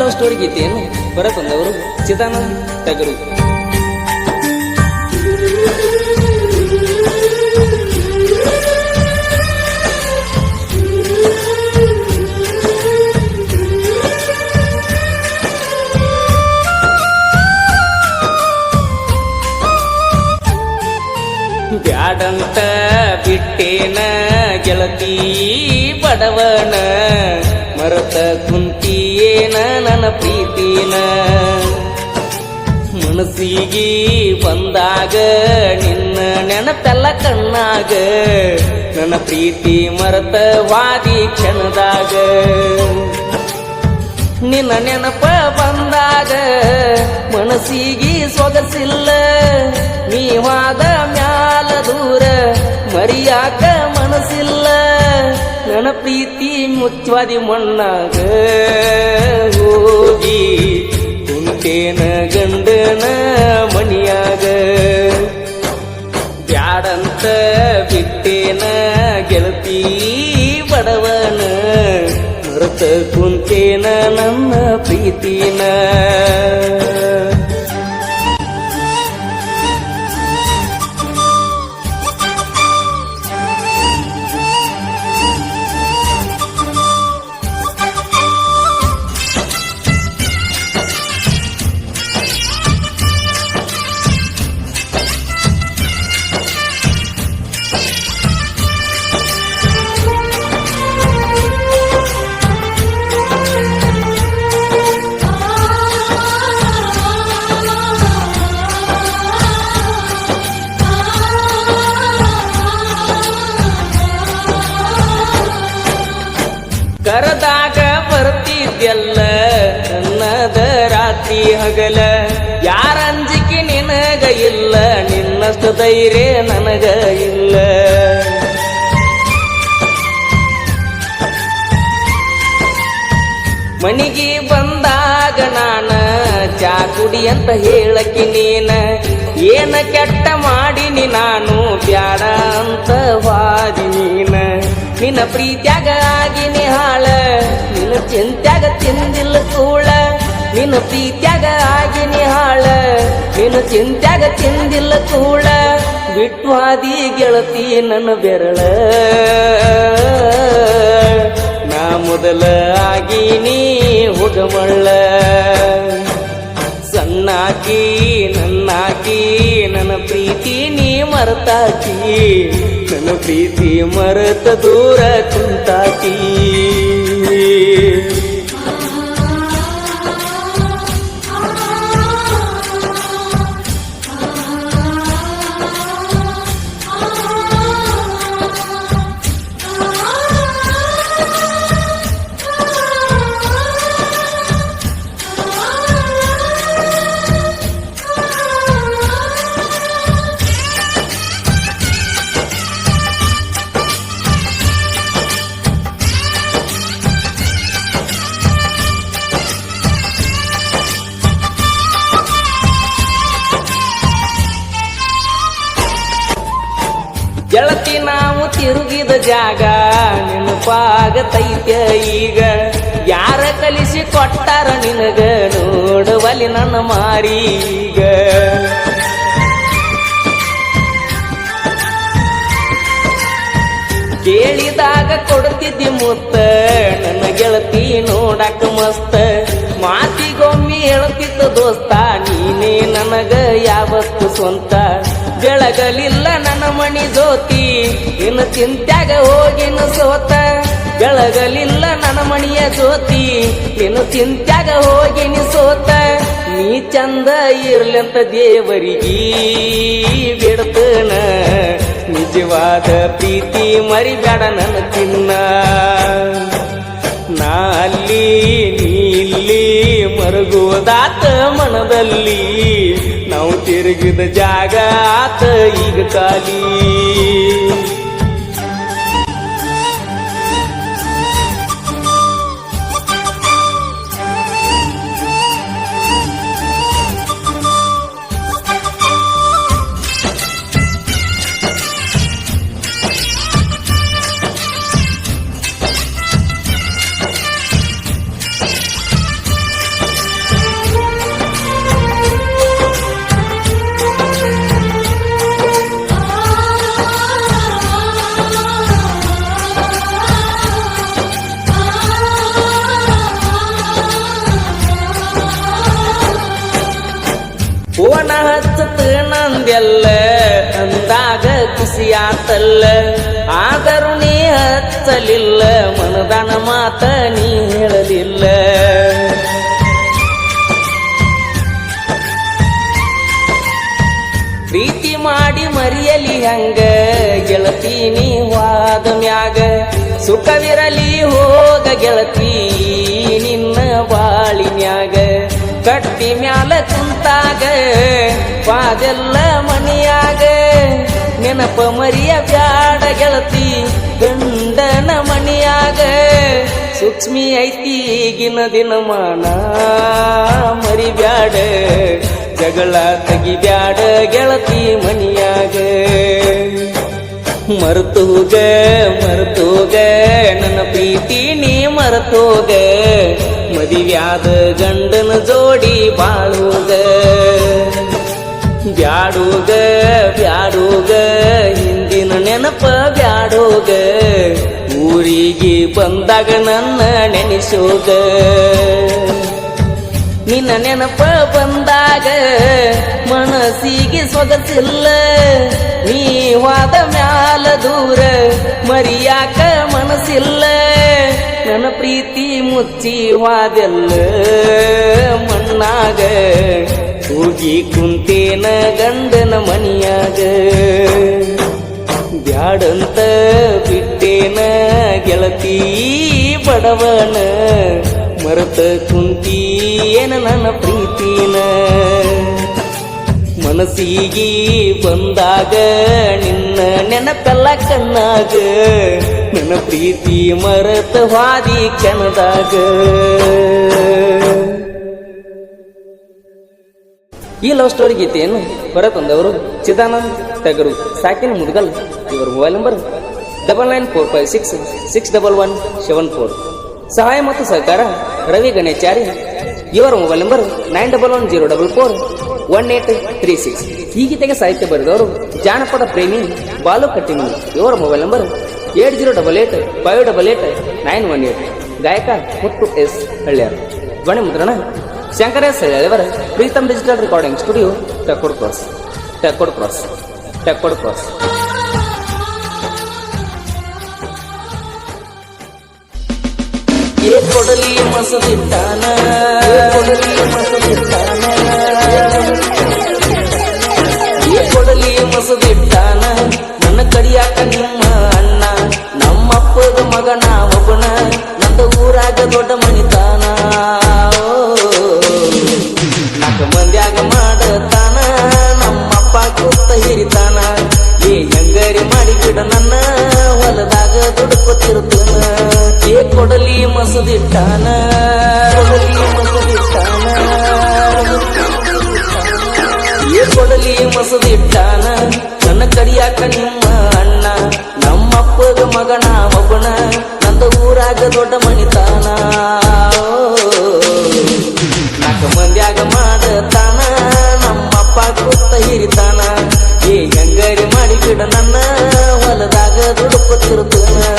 Love story ಗೀತೆಯನ್ನು ಹೊರತಂದವರು ಚಿದಾನಂದ್ ಟಗರು. ಬ್ಯಾಡಂತ ಬಿಟ್ಟೇನ ಗೆಳತಿ ಬಡವನ ಮರತ ಕುಂತಿಯೇನ ನನ್ನ ಪ್ರೀತಿನ. ಮನಸ್ಸಿಗೆ ಬಂದಾಗ ನಿನ್ನ ನೆನಪೆಲ್ಲ ಕಣ್ಣಾಗ. ನನ್ನ ಪ್ರೀತಿ ಮರತ ವಾದಿ ಕ್ಷಣದಾಗ. ನಿನ್ನ ನೆನಪ ಬಂದಾಗ ಮನಸ್ಸಿಗೆ ಸೊಗಸಿಲ್ಲ. ನೀವಾದ ಮ್ಯಾಲ ದೂರ ಮರಿಯಾಕ ಮನಸ್ಸಿಲ್ಲ. ನನ್ನ ಪ್ರೀತಿ ಮುಚ್ಚವಾದಿ ಮಣ್ಣಾಗ ಹೋಗಿ ಕುಂತೇನ ಗಂಡನ ಮಣಿಯಾಗ. ಬ್ಯಾಡಂತ ಬಿಟ್ಟೇನ ಗೆಳತಿ ಬಡವನ ಮೃತ ಕುಂತೇನ ನನ್ನ ಪ್ರೀತಿನ. ಹಗಲ, ಯಾರ ಅಂಜಿಕೆ ನಿನಗ ಇಲ್ಲ, ನಿನ್ನಷ್ಟು ಧೈರ್ಯ ನನಗ ಇಲ್ಲ. ಮನಿಗೆ ಬಂದಾಗ ನಾನ ಚಾ ಕುಡಿ ಅಂತ ಹೇಳಕ್ಕೆ ನೀನ, ಏನ ಕೆಟ್ಟ ಮಾಡಿನಿ ನಾನು, ಬ್ಯಾಡ ಅಂತ ವಾದಿ ನೀನ. ನಿನ್ನ ಪ್ರೀತ್ಯಾಗ ಆಗಿನಿ ಹಾಳ, ನಿನ್ನ ಚಿಂತ್ಯಾಗ ತಿಂದಿಲ್ಲ ಕೂಳ ನಿನ್ನ ಪ್ರೀತ್ಯಾಗ ಆಗಿನಿ ಹಾಳ ನೀನು ಚಿಂತ್ಯಾಗ ತಿಂದಿಲ್ಲ ಕೂಳ ಬಿಟ್ವಾದಿ ಗೆಳತಿ ನನ್ನ ಬೆರಳ. ನಾ ಮೊದಲ ನೀ ಹುಗಮಳ್ಳ ಸಣ್ಣಾಕಿ, ನನ್ನಾಕಿ, ನನ್ನ ಪ್ರೀತಿ ನೀ ಮರತಾಕಿ, ನನ್ನ ಪ್ರೀತಿ ಮರೆತ ದೂರ ಕುಂತಾಕಿ. ಗೆಳತಿ ನಾವು ತಿರುಗಿದ ಜಾಗ ನೆನಪಾಗತೈತ್ಯ ಈಗ. ಯಾರ ಕಲಿಸಿ ಕೊಟ್ಟಾರ ನಿನಗ, ನೋಡುವಲ್ಲಿ ನನ್ನ ಮಾರೀಗ ಕೇಳಿದಾಗ ಕೊಡ್ತಿದ್ದಿ ಮುತ್ತ, ನನ್ನ ಗೆಳತಿ ನೋಡಕ ಮಸ್ತ. ಮಾತಿಗೊಮ್ಮೆ ಹೇಳ್ತಿದ್ದ ದೋಸ್ತ, ನೀನೇ ನನಗ ಯಾವತ್ತು ಸ್ವಂತ ಬೆಳಗಲಿಲ್ಲ ಮಣಿ ಜೋತಿ ಇನ್ನು ಚಿಂತ್ಯಾಗ ಹೋಗಿನ ಸೋತ. ಬೆಳಗಲಿಲ್ಲ ನನ್ನ ಮಣಿಯ ಜೋತಿ ಇನ್ನು ಚಿಂತ್ಯಾಗ ಹೋಗಿನಿ ಸೋತ. ನೀ ಚಂದ ಇರ್ಲಂತ ದೇವರಿಗೆ ಬಿಡ್ತನ. ನಿಜವಾದ ಪ್ರೀತಿ ಮರಿಬೇಡ ನನ್ನ ಚಿನ್ನ. ನಾ ಅಲ್ಲಿ ನೀ ಇಲ್ಲಿ ಮರುಗುವುದಾತ ಮನದಲ್ಲಿ. ತಿರುಗಿದ ಜಾಗ ಆತ ಈಗ ಖಾಲಿ. ಹಚ್ಚತ ನಂದೆಲ್ಲ. ಅಂದಾಗ ಖುಷಿಯಾತಲ್ಲ. ಆದರೂ ನೀ ಹಚ್ಚಲಿಲ್ಲ, ಮನದಾನ ಮಾತ ನೀ ಹೇಳಲಿಲ್ಲ. ಪ್ರೀತಿ ಮಾಡಿ ಮರಿಯಲಿ ಹಂಗ, ಗೆಳತಿ ನೀ ವಾದ ಮ್ಯಾಗ. ಸುಖವಿರಲಿ ಹೋಗ ಗೆಳತಿ, ನಿನ್ನ ಬಾಳಿನ್ಯಾಗ ಕಟ್ಟಿ ಮ್ಯಾಲ ಕುಂತಾಗ ಪಾದೆಲ್ಲ ಮನಿಯಾಗ ನೆನಪ ಮರಿಯ ಬ್ಯಾಡ ಗೆಳತಿ, ಗಂಡನ ಮನಿಯಾಗ ಸೂಕ್ಷ್ಮಿ ಐತಿ ಈಗಿನ ಮರಿ ಮರಿಬ್ಯಾಡ ಜಗಳ ತೆಗಿಬ್ಯಾಡ ಗೆಳತಿ ಮನಿಯಾಗ ಮರ್ತೋಗ ಮರ್ತೋಗ ನನ್ನ ಪ್ರೀತಿ ನೀ ಮರ್ತೋಗ ಮದಿವ್ಯಾದ ಗಂಡನ ಜೋಡಿ ಬಾಳುಗ. ಬ್ಯಾಡೋಗ ಬ್ಯಾಡೋಗ, ಹಿಂದಿನ ನೆನಪ ಬ್ಯಾಡೋಗ. ಊರಿಗೆ ಬಂದಾಗ ನನ್ನ ನೆನೆಸೋಗ. ನಿನ್ನ ನೆನಪ ಬಂದಾಗ ಮನಸ್ಸಿಗೆ ಸೊಗಸಿಲ್ಲ. ನೀ ವಾದ ಮ್ಯಾಲ ದೂರ ಮರಿಯಾಕ ಮನಸ್ಸಿಲ್ಲ. ನನ್ನ ಪ್ರೀತಿ ಮುಚ್ಚಿ ವಾದೆಲ್ಲ ಮಣ್ಣಾಗ. ಹೋಗಿ ಕುಂತೇನ ಗಂಡನ ಮನಿಯಾಗ. ಬ್ಯಾಡಂತ ಬಿಟ್ಟೇನ ಗೆಳತಿ ಬಡವನ. ಮರತ ಕುಂತೀನ ನನ್ನ ಪ್ರೀತಿನ. ಮನಸ್ಸಿಗೆ ಬಂದಾಗ ನಿನ್ನ ನೆನಪೆಲ್ಲ ಕಣ್ಣಾಗ, ನನ್ನ ಪ್ರೀತಿ ಮರತ ಹಾದಿ ಕಣದಾಗ ಈ ಲವ್ ಸ್ಟೋರಿ ಗೀತೆಯನ್ನು ಹೊರತಂದವರು ಚಿದಾನಂದ್ ಟಗರು, ಸಾಕಿನ ಮುದ್ಗಲ್, ಇವರ mobile number double nine four five six six double one seven four ಸಹಾಯ ಮತ್ತು ಸಹಕಾರ ರವಿ ಗಣೇಚಾರಿ, ಇವರ mobile number nine double one zero double four one eight three six ಈ ಗೀತೆಗೆ ಸಾಹಿತ್ಯ ಬರೆದವರು ಜಾನಪದ ಪ್ರೇಮಿ ಬಾಲು ಕಟ್ಟಿಮನಿ ಇವರ mobile number eight zero double eight five double eight nine one eight ಗಾಯಕ ಮುತ್ತು ಎಸ್ ಹಳ್ಳ್ಯಾರ್. ಧ್ವನಿ ಮುದ್ರಣ Shankaresh ಹಳ್ಳಿಯವರ Preetam digital recording studio Tekkod cross Tekkod cross Tekkod cross ಕೊಡಲಿ ಮಸದಿಟ್ಟಾನ? ಕೊಡಲಿ ಮಸದಿಟ್ಟಾನ? ಮಾಡಿ ಬಿಡ ನನ್ನ ಹೊಲದಾಗ ದುಡ್ಕೋತಿರ್ತಾನ ಏ ಕೊಡಲಿ ಮಸದಿಟ್ಟಾನ ಕೊಡಲಿ ಮಸದಿಟ್ಟಾನ ಏ ಕೊಡಲಿ ಮಸದಿಟ್ಟಾನ ನನ್ನ ಕಡಿಯಾಕ ನಿಮ್ಮ ಅಣ್ಣ ನಮ್ಮಪ್ಪಗ ಮಗನ ಒಬ್ಬನ ನಂದ ಊರಾಗ ದೊಡ್ಡ ಮಣಿತಾನ ನಾಲ್ಕು ಮಂದ್ಯಾಗ ಮಾಡತಾನ ನಮ್ಮಪ್ಪ ಕೂತ ಹಿರಿತಾನ ಏ ಹೆಂಗರಿ ಮಾಡಿ ಬಿಡ ನನ್ನ ಕಾಲದಾಗ ದುಡುಕುತ್ತಿರುತ್ತೇನೆ